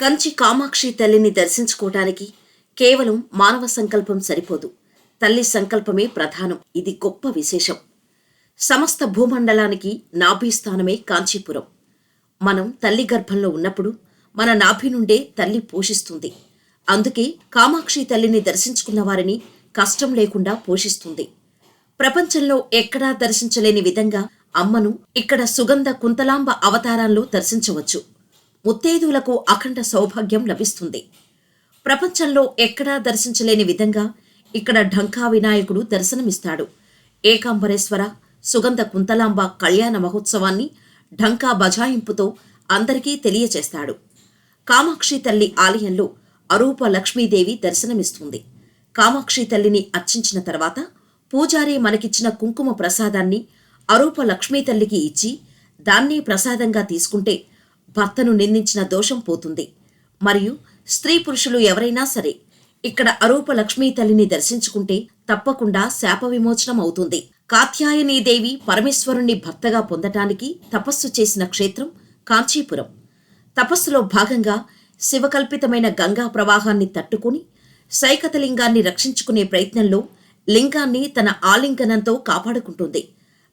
కంచి కామాక్షి తల్లిని దర్శించుకోవటానికి కేవలం మానవ సంకల్పం సరిపోదు. తల్లి సంకల్పమే ప్రధానం. ఇది గొప్ప విశేషం. సమస్త భూమండలానికి నాభిస్థానమే కాంచీపురం. మనం తల్లి గర్భంలో ఉన్నప్పుడు మన నాభి నుండే తల్లి పోషిస్తుంది. అందుకే కామాక్షి తల్లిని దర్శించుకున్న వారిని కష్టం లేకుండా పోషిస్తుంది. ప్రపంచంలో ఎక్కడా దర్శించలేని విధంగా అమ్మను ఇక్కడ సుగంధ కుంతలాంబ అవతారాల్లో దర్శించవచ్చు. ముత్తైదువులకు అఖండ సౌభాగ్యం లభిస్తుంది. ప్రపంచంలో ఎక్కడా దర్శించలేని విధంగా ఇక్కడ ఢంకా వినాయకుడు దర్శనమిస్తాడు. ఏకాంబరేశ్వర సుగంధ కుంతలాంబ కళ్యాణ మహోత్సవాన్ని ఢంకా బజాయింపుతో అందరికీ తెలియచేస్తాడు. కామాక్షి తల్లి ఆలయంలో అరూప లక్ష్మీదేవి దర్శనమిస్తుంది. కామాక్షి తల్లిని అర్చించిన తర్వాత పూజారి మనకిచ్చిన కుంకుమ ప్రసాదాన్ని అరూప లక్ష్మీ తల్లికి ఇచ్చి దాన్ని ప్రసాదంగా తీసుకుంటే భర్తను నిందించిన దోషం పోతుంది. మరియు స్త్రీ పురుషులు ఎవరైనా సరే ఇక్కడ అరూప లక్ష్మీ తల్లిని దర్శించుకుంటే తప్పకుండా శాప విమోచనం అవుతుంది. కాత్యాయనీదేవి పరమేశ్వరుణ్ణి భర్తగా పొందటానికి తపస్సు చేసిన క్షేత్రం కాంచీపురం. తపస్సులో భాగంగా శివకల్పితమైన గంగా ప్రవాహాన్ని తట్టుకుని సైకతలింగాన్ని రక్షించుకునే ప్రయత్నంలో లింగాన్ని తన ఆలింగనంతో కాపాడుకుంటుంది.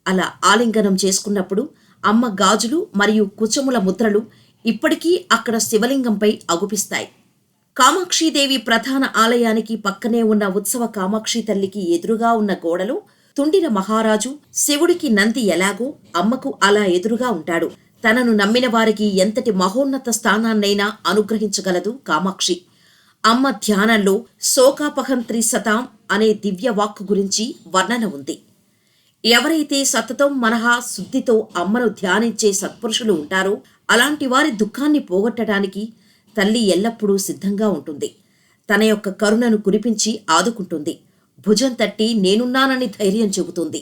అలా ఆలింగనం చేసుకున్నప్పుడు అమ్మ గాజులు మరియు కుచముల ముద్రలు ఇప్పటికీ అక్కడ శివలింగంపై అగుపిస్తాయి. కామాక్షీదేవి ప్రధాన ఆలయానికి పక్కనే ఉన్న ఉత్సవ కామాక్షి తల్లికి ఎదురుగా ఉన్న గోడలో తుండిన మహారాజు శివుడికి నంది ఎలాగో అమ్మకు అలా ఎదురుగా ఉంటాడు. తనను నమ్మిన వారికి ఎంతటి మహోన్నత స్థానాన్నైనా అనుగ్రహించగలదు కామాక్షి. అమ్మ ధ్యానంలో శోకాపహంత్రి సతాం అనే దివ్య వాక్కు గురించి వర్ణన ఉంది. ఎవరైతే సతతం మనహా శుద్ధితో అమ్మను ధ్యానించే సత్పురుషులు ఉంటారో అలాంటి వారి దుఃఖాన్ని పోగొట్టడానికి తల్లి ఎల్లప్పుడూ సిద్ధంగా ఉంటుంది. తన యొక్క కరుణను కురిపించి ఆదుకుంటుంది. భుజం తట్టి నేనున్నానని ధైర్యం చెబుతుంది.